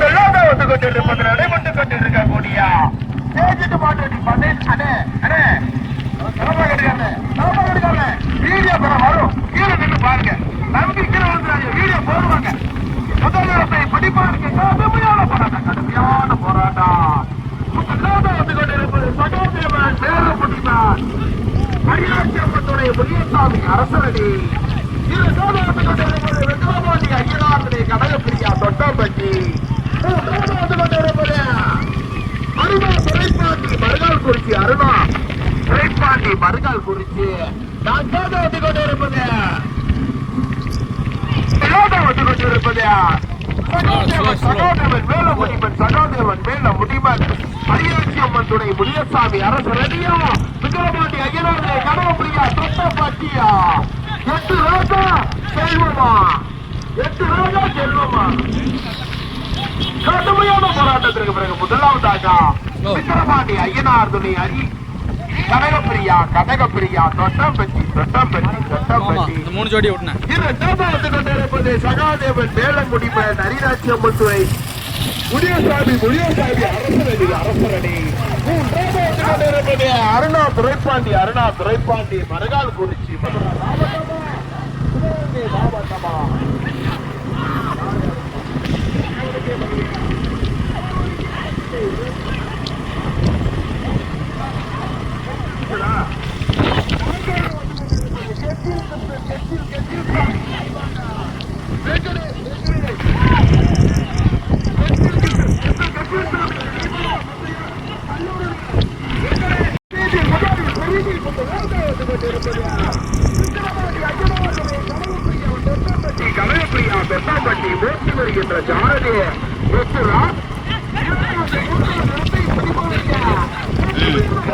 கொண்டிருப்பது நடைபெற்றுக் கொண்டிருக்கக்கூடிய தேஜிட்டு மாட்டு பண்ணே. அண்ணே அண்ணே. தலைமை கிடைக்காது தலைமை கிடைக்காது வீடியோ படம் வரும். கீழே நின்று பாருங்க. நம்பி கீழே வந்துடாங்க வீடியோ போடுவாங்க. முதலிடத்தை பிடிப்பாருக்கு கடுமையான போராட்டம் கடுமையான போராட்டம். முதலாவது வந்து கொண்டிருப்பது சகோதரன் மேலப்பட்டினார் அரியாட்சியம்மத்துடைய முனியசாமி அரசரடி. இரண்டாவது வந்து கொண்டிருப்பது வெங்கடபாண்டி ஐயனாருடைய கடகப்பிரியா தொட்டம்பட்டி. மூன்றாவது வந்து கொண்டிருப்பது அருணா துறைப்பாண்டி மறுகால் குறிச்சி அருணா துறைப்பாண்டி மறுகால் குறிச்சி நான்காவது வந்து கொண்டிருப்பது சகோதரன் வந்து கொண்டிருப்பது சகோதரன் சகோதரன் மேல முடிவன் சகோதரன் மேல முடிவன் அரியாட்சி அம்மன் துணை முனியசாமி அரசு ரெடியா விக்கிரமாண்டி ஐயனாருடைய கடவுப்பிரியா தொட்ட பாட்டியா எட்டு ராஜா செல்வமா? எட்டு ராஜா செல்வமா? கடுமையான போராட்டத்திற்கு பிறகு முதலாவதாக விக்கிரமாண்டி ஐயனார் துணை அரி கனகப்பிரியா கனகப்பிரியா தொட்டம்பட்டி தொட்டம்பட்டி தொட்டம்பட்டி. மூணு ஜோடி விட்டுனேன் இரண்டாவது கொண்டிருப்பது சகாதேவன் வேளங்குடிமன் அரிராட்சி அம்மன் துறை முனியசாமி முனியசாமி அரசரடி அரசரடி. கொண்டிருப்பது அருணா துரைப்பாண்டி அருணா துரைப்பாண்டி மரகால் குறிச்சி மாவட்டமா. சிவகங்கை மாவட்டமா கனகப்பிரியா பெத்தாம்பட்டி மூச்சு வருகின்ற ஜாரதி எட்டுரா அடிநெறிக்கா மாடு கைட்டு வரும் அடிநெறிக்கிற பின்னாடி சகாதேவன் மேல முடிவன் அரியாட்சி அம்மன் முருகசாமி முருகசாமி அரசரடி நோக்கி வருகின்ற ஜாரதி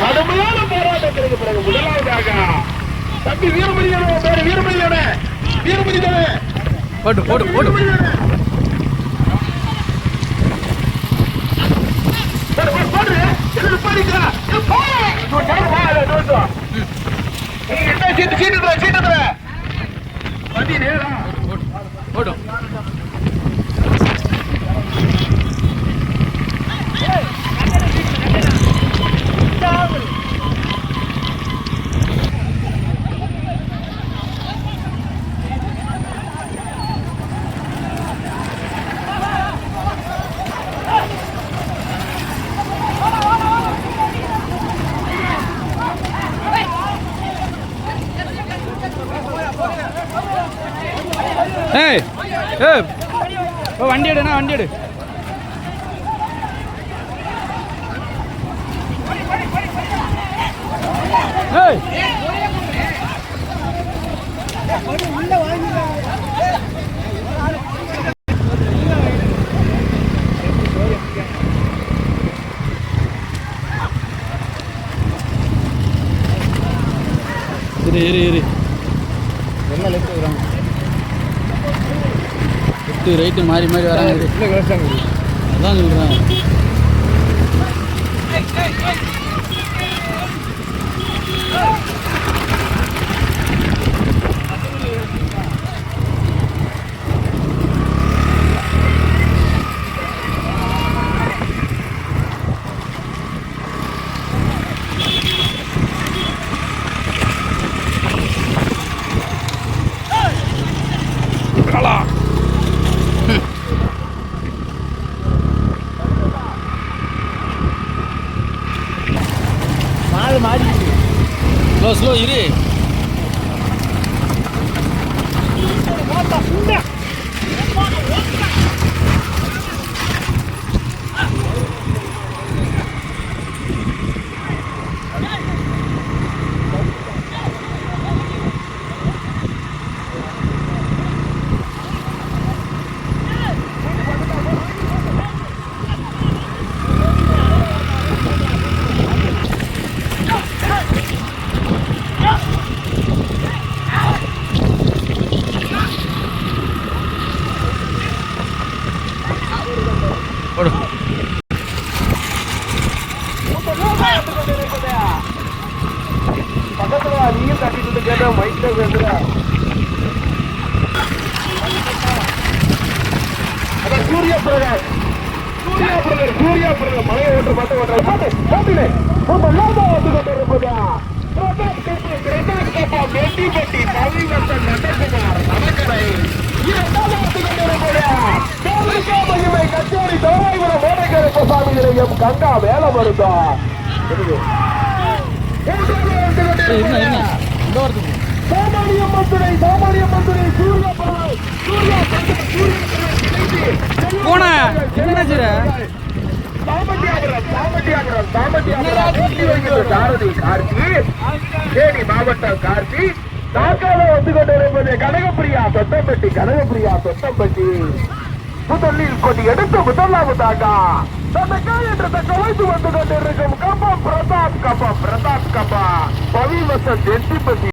கடுமையான போராட்டத்திற்கு பிறகு முதலாவதாக தம்பி வீரமணியான பேரு வீரமணியான வீரமணி தானே? போட்டு போட்டு போட்டு போட்டும் ஏ வண்டி எடுண்ணா வண்டி எடு. இரு இரு இரு. என்ன லெஃப்ட் வராங்க? லெஃப்ட் ரைட்டு மாறி மாறி வராங்க. அதான் சொல்கிறேன் Bas lo yürü. பிரதர் மலையை ஓட்டு மட்டும் ஓட்டுற நம்ம வந்து இரண்டாவது கச்சேரி தோராய்புரம் சாமி நிலையம் கங்கா வேலை வருதா மூன்றாவது வந்து சாமானிய சூர்யா சூர்யா சூர்யா என்ன சாரதி கார்த்தி தேனி மாவட்டம் கார்த்தி தாக்கால வந்து கொண்டிருப்பது கனகப்பிரியா தொட்டம்பட்டி கனகப்பிரியா தொட்டம்பட்டி முதலில் கொடி எடுத்து முதலாவதாக தனக்கா என்று தக்க வைத்து வந்து கொண்டிருக்கும் கப்பா பிரதாப் கப்பா பிரதாப் கப்பா பவிவசன் எட்டிப்பட்டி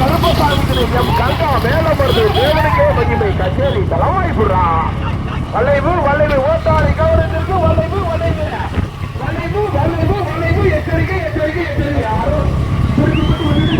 கருப்பசாமிகளை எம் கங்கா மேலமருது தேவனுக்கே மகிமை கச்சேரி தலைவாய்ப்புறா வளைவு வளைவு ஓட்டாளி கவனத்திற்கு வளைவு வளைவு வளைவு வளைவு வளைவு எச்சரிக்கை எச்சரிக்கை எச்சரிக்கை யாரும் திருப்பி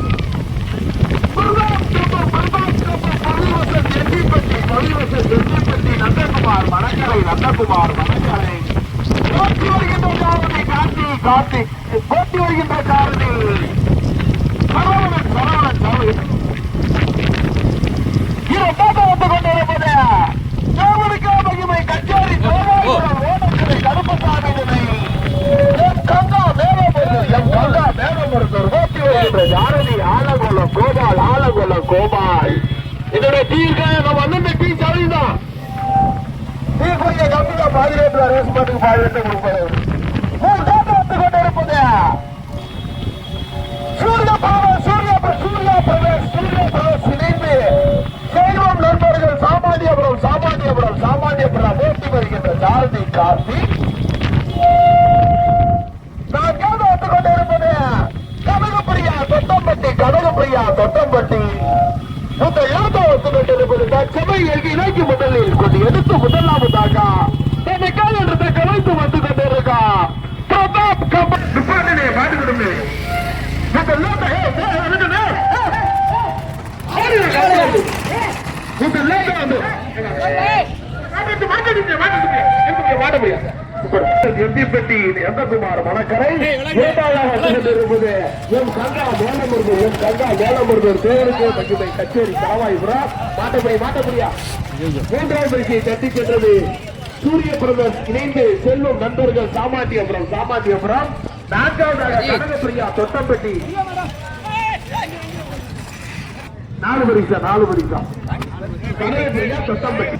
நந்தகுமார் மணக்கரை நந்தகுமார் மணக்கரை போட்டி வருகின்ற காரணி கார்த்தி கார்த்திக் போட்டி வருகின்ற காரணி சரவணன் சரவணன் சரவணன் வந்து கொண்டிருப்பது மகிமை கச்சேரி சோழாபுரம் ஓடக்கரை கருப்பசாமி நிலை எம் கங்கா மேலமருது எம் கங்கா மேலமருது போட்டி வருகின்ற ஜாரதி ஆலகுளம் கோபால் ஆலகுளம் கோபால் இதனுடைய தீர்க்க நம்ம வந்து நீ கொஞ்சம் கம்மியா பாதுகாப்பு அரேஞ்ச்மெண்ட்டுக்கு பாதுகாத்து கொடுப்பாரு மூன்றாவது வந்து கொண்டிருப்பது சூரிய பிரதேஷ் சூரிய பிர- சூரிய பிரதேஷ் சூரிய பிரதேஷ் இணைந்து செல்வம் நண்பர்கள் சாமானியபுரம் சாமானியபுரம் சாமானியபுரம் போட்டி வருகின்ற ஜாரதி கார்த்தி. நான் நான்காவது வந்து கொண்டிருப்பது கனகப்பிரியா தொட்டம்பட்டி கனகப்பிரியா தொட்டம்பட்டி. உங்கள் லாபம் கொண்டிருப்பது தற்சபை இலக்கு முதலில் கொண்டு எடுத்து முதலாவதாக தனக்காக என்ற கலைத்து வந்து கொண்டிருக்கா பிரதாப் கமல் நிப்பாட்டினே மாட்டு கொடுமே உங்கள் லாபம் ஏய், ஏய், வந்துடுங்க. ஏய், ஏய். உங்கள் லாபம் வந்து மாட்டு, மாட்டுடுங்க, மாட்டுடுங்க. எதுக்கு மாட்ட முடியாது எம்பிப்பட்டி எந்தகுமார் மணக்கரை? இரண்டாவதாக கொண்டிருப்பது எம் கங்கா மேலமருது எம் கங்கா மேலமருது தேவனுக்கு மகிமை கச்சேரி தலவாய்புரம் மாட்டப்படி மாட்டப்படியா? மூன்றாவது வரிசையை தட்டி சென்றது சூரிய பிரதர்ஸ் இணைந்து செல்வம் நண்பர்கள் சாமாட்டியபுரம் சாமாட்டியபுரம் நான்காவதாக கனகப்பிரியா தொட்டம்பட்டி. நாலு பரிசா நாலு பரிசா. கனகப்பிரியா தொட்டம்பட்டி.